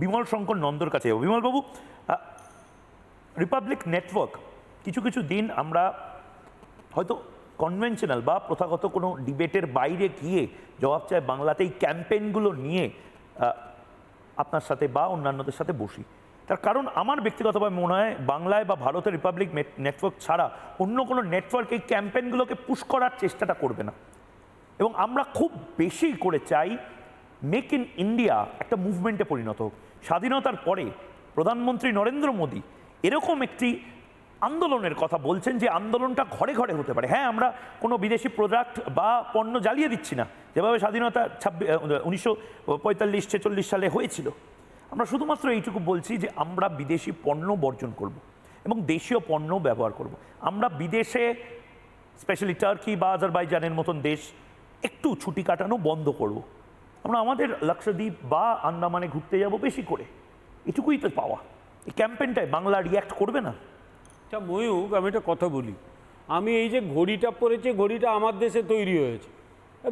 বিমল শঙ্কর নন্দর কাছে যাব। বিমলবাবু Republic network কিছু কিছু দিন আমরা হয়তো কনভেনশনাল বা প্রথাগত কোনো ডিবেটের বাইরে গিয়ে জবাব চায় বাংলাতে এই ক্যাম্পেইনগুলো নিয়ে আপনার সাথে বা অন্যান্যদের সাথে বসি। তার কারণ আমার ব্যক্তিগতভাবে মনে হয় বাংলায় বা ভারতের রিপাবলিক নেটওয়ার্ক ছাড়া অন্য কোনো নেটওয়ার্ক এই ক্যাম্পেইনগুলোকে পুশ করার চেষ্টাটা করবে না। এবং আমরা খুব বেশি করে চাই মেক ইন ইন্ডিয়া একটা মুভমেন্টে পরিণত হোক। স্বাধীনতার পরে প্রধানমন্ত্রী নরেন্দ্র মোদী এরকম একটি আন্দোলনের কথা বলছেন যে আন্দোলনটা ঘরে ঘরে হতে পারে। হ্যাঁ আমরা কোনো বিদেশি প্রোডাক্ট বা পণ্য জ্বালিয়ে দিচ্ছি না। যেভাবে স্বাধীনতা ছাব্বিশ উনিশশো পঁয়তাল্লিশ, ছেচল্লিশ সালে হয়েছিল। আমরা শুধুমাত্র এইটুকু বলছি যে আমরা বিদেশি পণ্য বর্জন করব এবং দেশীয় পণ্য ব্যবহার করব। আমরা বিদেশে স্পেশালি টার্কি বা আজারবাইজানের মতন দেশ, একটু ছুটি কাটানো বন্ধ করব। আমরা আমাদের লাক্ষাদ্বীপ বা আন্দামানে ঘুরতে যাব বেশি করে। এটুকুই তো পাওয়া। এই ক্যাম্পেনটায় বাংলা রিয়্যাক্ট করবে না। আচ্ছা ময়ূক আমি একটা কথা বলি। আমি এই যে ঘড়িটা পরেছি, ঘড়িটা আমার দেশে তৈরি হয়েছে।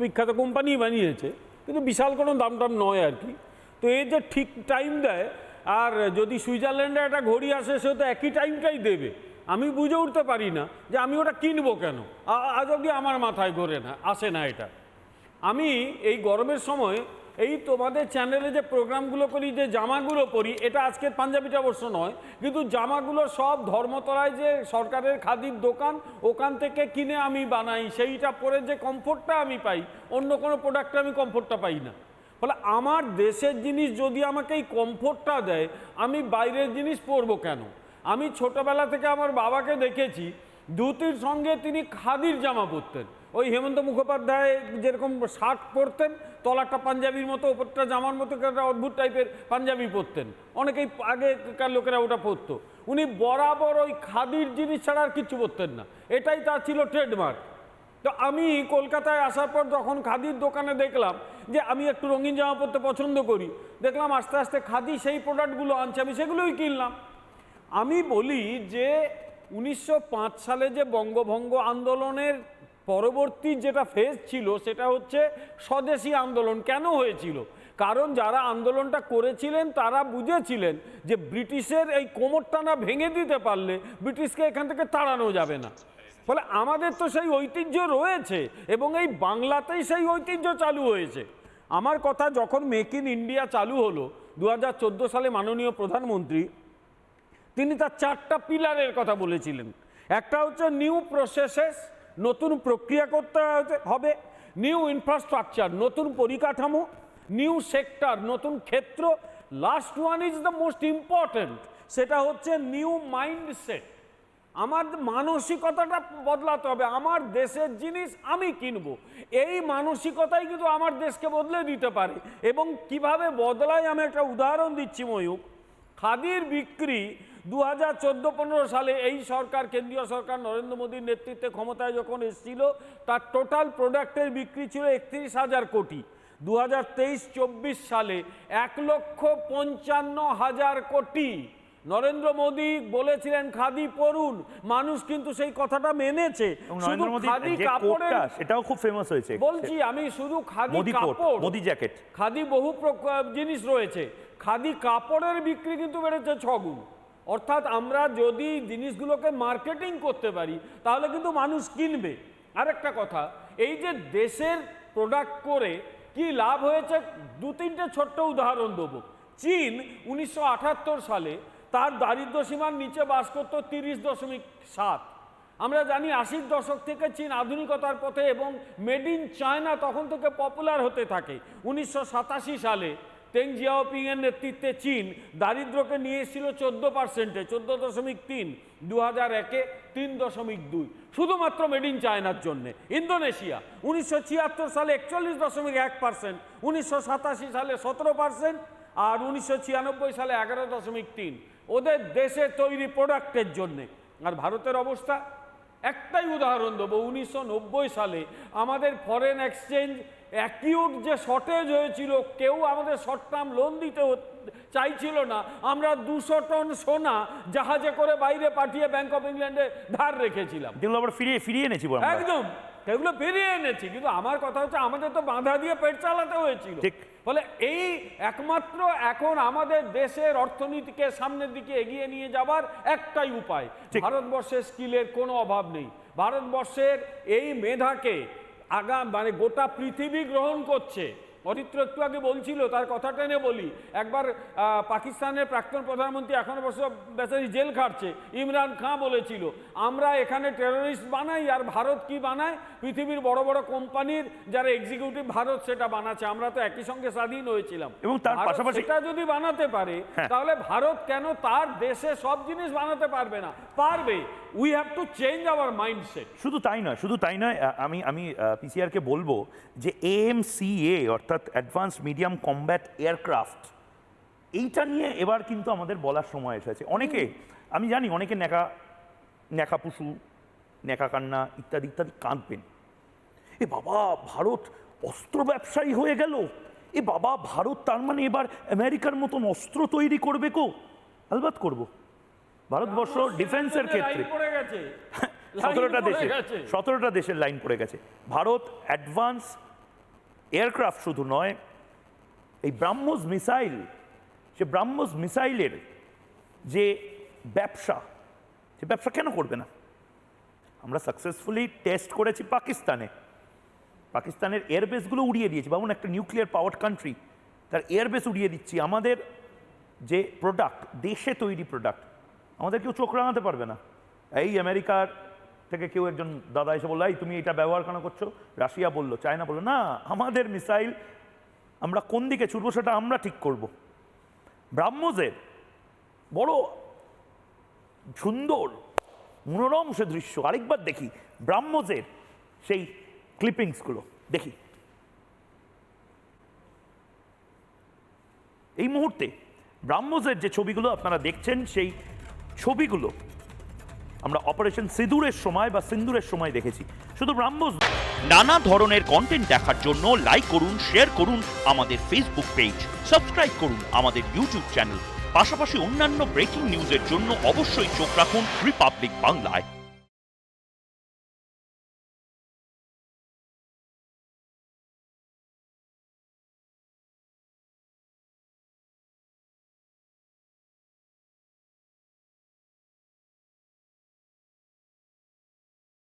বিখ্যাত কোম্পানি বানিয়েছে, কিন্তু বিশাল কোনো দাম টাম নয় আর কি। তো এই যে ঠিক টাইম দেয়, আর যদি সুইজারল্যান্ডে একটা ঘড়ি আসে সে তো একই টাইমটাই দেবে। আমি বুঝে উঠতে পারি না যে আমি ওটা কিনবো কেন? আজ অবধি আমার মাথায় ঘোরে না, আসে না এটা। আমি এই গরমের সময় এই তোমাদের চ্যানেলে যে প্রোগ্রামগুলো করি, যে জামাগুলো পরি, এটা আজকের পাঞ্জাবিটা অবশ্য নয়, কিন্তু জামাগুলো সব ধর্মতলায় যে সরকারের খাদির দোকান, ওখান থেকে কিনে আমি বানাই। সেইটা পরে যে কমফোর্টটা আমি পাই, অন্য কোনো প্রোডাক্টে আমি কমফোর্টটা পাই না। ফলে আমার দেশের জিনিস যদি আমাকে এই কমফোর্টটা দেয়, আমি বাইরের জিনিস পরবো কেন? আমি ছোটবেলা থেকে আমার বাবাকে দেখেছি, ধুতির সঙ্গে তিনি খাদির জামা পরতেন। ওই হেমন্ত মুখোপাধ্যায় যেরকম শার্ট পরতেন, তলাটা পাঞ্জাবির মতো, ওপরটা জামার মতো, একটা অদ্ভুত টাইপের পাঞ্জাবি পরতেন। অনেকেই আগেকার লোকেরা ওটা পরতো। উনি বরাবর ওই খাদির জিনিস ছাড়া আর কিচ্ছু পরতেন না। এটাই তার ছিল ট্রেডমার্ক। তো আমি কলকাতায় আসার পর যখন খাদির দোকানে দেখলাম যে আমি একটু রঙিন জামা পরতে পছন্দ করি, দেখলাম আস্তে আস্তে খাদি সেই প্রোডাক্টগুলো আনছে, আমি সেগুলোই কিনলাম। আমি বলি যে উনিশশো পাঁচ সালে যে বঙ্গভঙ্গ আন্দোলনের পরবর্তী যেটা ফেজ ছিল সেটা হচ্ছে স্বদেশী আন্দোলন কেন হয়েছিল? কারণ যারা আন্দোলনটা করেছিলেন তারা বুঝেছিলেন যে ব্রিটিশের এই কোমরটা না ভেঙে দিতে পারলে ব্রিটিশকে এখান থেকে তাড়ানো যাবে না। ফলে আমাদের তো সেই ঐতিহ্য রয়েছে এবং এই বাংলাতেই সেই ঐতিহ্য চালু হয়েছে। আমার কথা যখন মেক ইন ইন্ডিয়া চালু হলো দু হাজার চোদ্দ সালে মাননীয় প্রধানমন্ত্রী, তিনি তার চারটা পিলারের কথা বলেছিলেন। একটা হচ্ছে নিউ প্রসেসেস নতুন প্রক্রিয়া করতে হবে নিউ ইনফ্রাস্ট্রাকচার নতুন পরিকাঠামো নিউ সেক্টর নতুন ক্ষেত্র। Last one is the most important সেটা হচ্ছে নিউ মাইন্ডসেট আমার মানসিকতাটা বদলাতে হবে, আমার দেশের জিনিস আমি কিনবো। এই মানসিকতাই কিন্তু আমার দেশকে বদলে দিতে পারে। এবং কীভাবে বদলায় আমি একটা উদাহরণ দিচ্ছি ময়ূক খাদির বিক্রি দু হাজার চোদ্দ পনেরো সালে এই সরকার কেন্দ্রীয় সরকার নরেন্দ্র মোদীর নেতৃত্বে ক্ষমতায় যখন এসেছিল তার টোটাল প্রোডাক্টের বিক্রি ছিল একত্রিশ হাজার কোটি। দু হাজার তেইশ চব্বিশ সালে এক লক্ষ পঞ্চান্ন হাজার কোটি। নরেন্দ্র মোদী বলেছিলেন খাদি পরুন। মানুষ কিন্তু সেই কথাটা মেনেছে। শুধু খাদি কাপড়ের সেটাও খুব ফেমাস হয়েছে। বলছি আমি শুধু খাদি কাপড় মোদি জ্যাকেট খাদি বহু জিনিস রয়েছে। খাদি কাপড়ের বিক্রি কিন্তু বেড়েছে ছগুণ অর্থাৎ আমরা যদি জিনিসগুলোকে মার্কেটিং করতে পারি, তাহলে কিন্তু মানুষ কিনবে। আরেকটা কথা, এই যে দেশের প্রোডাক্ট করে কি লাভ হয়েছে? দু তিনটে ছোট্ট উদাহরণ দেবো। চীন উনিশশো আটাত্তর সালে তার দারিদ্র সীমার নিচে বাস করতো তিরিশ দশমিক সাত। আমরা জানি আশির দশক থেকে চীন আধুনিকতার পথে এবং মেড ইন চায়না তখন থেকে পপুলার হতে থাকে। উনিশশো সাতাশি সালে তেং জিয়াওপিং এর নেতৃত্বে চীন দারিদ্র্যকে নিয়ে এসেছিল চোদ্দ পার্সেন্টে, চোদ্দ দশমিক তিন দু হাজার একে তিন দশমিক দুই। শুধুমাত্র মেড ইন চায়নার জন্য। ইন্দোনেশিয়া, উনিশশো ছিয়াত্তর সালে একচল্লিশ দশমিক এক পার্সেন্ট, উনিশশো সাতাশি সালে সতেরো পার্সেন্ট আর উনিশশো ছিয়ানব্বই সালে এগারো দশমিক তিন। ওদের দেশে তৈরি প্রোডাক্টের জন্যে। আর ভারতের অবস্থা? একটাই উদাহরণ দেবো, উনিশশো নব্বই সালে আমাদের ফরেন এক্সচেঞ্জ অ্যাকিউট যে শর্টেজ হয়েছিল কেউ আমাদের শর্ট টার্ম লোন দিতে চাইছিল না। আমরা দুশো টন সোনা জাহাজে করে বাইরে পাঠিয়ে ব্যাংক অফ ইংল্যান্ডে ধার রেখেছিলাম। যেগুলো আবার ফিরিয়ে ফিরিয়ে এনেছি একদম। সেগুলো ফিরিয়ে এনেছি। কিন্তু আমার কথা হচ্ছে আমাদের তো বাঁধা দিয়ে পেট চালাতে হয়েছিল। ঠিক। ফলে এই একমাত্র এখন আমাদের দেশের অর্থনীতিকে সামনের দিকে এগিয়ে নিয়ে যাবার একটাই উপায়। ভারতবর্ষের স্কিলের কোনো অভাব নেই। ভারতবর্ষের এই মেধাকে আগাম মানে গোটা পৃথিবী গ্রহণ করছে। অরিত্র একটু আগে বলছিল তার কথা টেনে বলি। একবার পাকিস্তানের প্রাক্তন প্রধানমন্ত্রী এখন অবশ্য বেচারি জেল খাটছে ইমরান খাঁ বলেছিল আমরা এখানে টেররিস্ট বানাই আর ভারত কি বানায়? পৃথিবীর বড় বড় কোম্পানির যারা এক্সিকিউটিভ ভারত সেটা বানাচ্ছে। আমরা তো একই সঙ্গে স্বাধীন হয়েছিলাম। এবং তার পাশাপাশি- সেটা যদি বানাতে পারে হ্যাঁ। তাহলে ভারত কেন তার দেশে সব জিনিস বানাতে পারবে না? পারবে। We have to change our mindset শুধু তাই নয়, শুধু তাই নয় আমি আমি পিসিআরকে বলব যে এএমসিএ অর্থাৎ অ্যাডভান্স মিডিয়াম কম্ব্যাট এয়ারক্রাফট এইটা নিয়ে এবার কিন্তু আমাদের বলার সময় এসেছে। অনেকে, আমি জানি অনেকে ন্যাকা ন্যাকা পুষু ন্যাকা কান্না ইত্যাদি ইত্যাদি কাঁদবেন। এ বাবা, ভারত অস্ত্র ব্যবসায়ী হয়ে গেল। এ বাবা, ভারত তার মানে এবার আমেরিকার মতন অস্ত্র তৈরি করবে কো? আলবাত করব। ভারতবর্ষ ডিফেন্সের ক্ষেত্রে। সতেরোটা দেশে সতেরোটা দেশের লাইন পড়ে গেছে। ভারত অ্যাডভান্স এয়ারক্রাফট শুধু নয় এই ব্রাহ্মস মিসাইল সে ব্রাহ্মস মিসাইলের যে ব্যবসা সে ব্যবসা কেন করবে না? আমরা সাকসেসফুলি টেস্ট করেছি পাকিস্তানে। পাকিস্তানের এয়ারবেসগুলো উড়িয়ে দিয়েছি। ভাবুন একটা নিউক্লিয়ার পাওয়ার কান্ট্রি তার এয়ারবেস উড়িয়ে দিচ্ছি। আমাদের যে প্রোডাক্ট দেশে তৈরি প্রোডাক্ট আমাদের কেউ চোখ রাঙাতে পারবে না। এই আমেরিকার থেকে কেউ একজন দাদা এসে বলল, এই, তুমি এটা ব্যবহার কেন করছ? রাশিয়া বলল, চায়না বলল, না, আমাদের মিসাইল, আমরা কোন দিকে ছুটবো সেটা আমরা ঠিক করব। ব্রাহ্মজের বড় সুন্দর, মনোরম সে দৃশ্য, আরেকবার দেখি ব্রাহ্মজের সেই ক্লিপিংসগুলো দেখি। এই মুহূর্তে ব্রাহ্মজের যে ছবিগুলো আপনারা দেখছেন, সেই ছবিগুলো আমরা অপারেশন সিঁদুরের সময় বা সিন্দুরের সময় দেখেছি। শুধু ব্রাহ্মজ নানা ধরনের কন্টেন্ট দেখার জন্য লাইক করুন শেয়ার করুন আমাদের ফেসবুক পেজ সাবস্ক্রাইব করুন আমাদের ইউটিউব চ্যানেল পাশাপাশি অন্যান্য ব্রেকিং নিউজের জন্য অবশ্যই চোখ রাখুন রিপাবলিক বাংলায়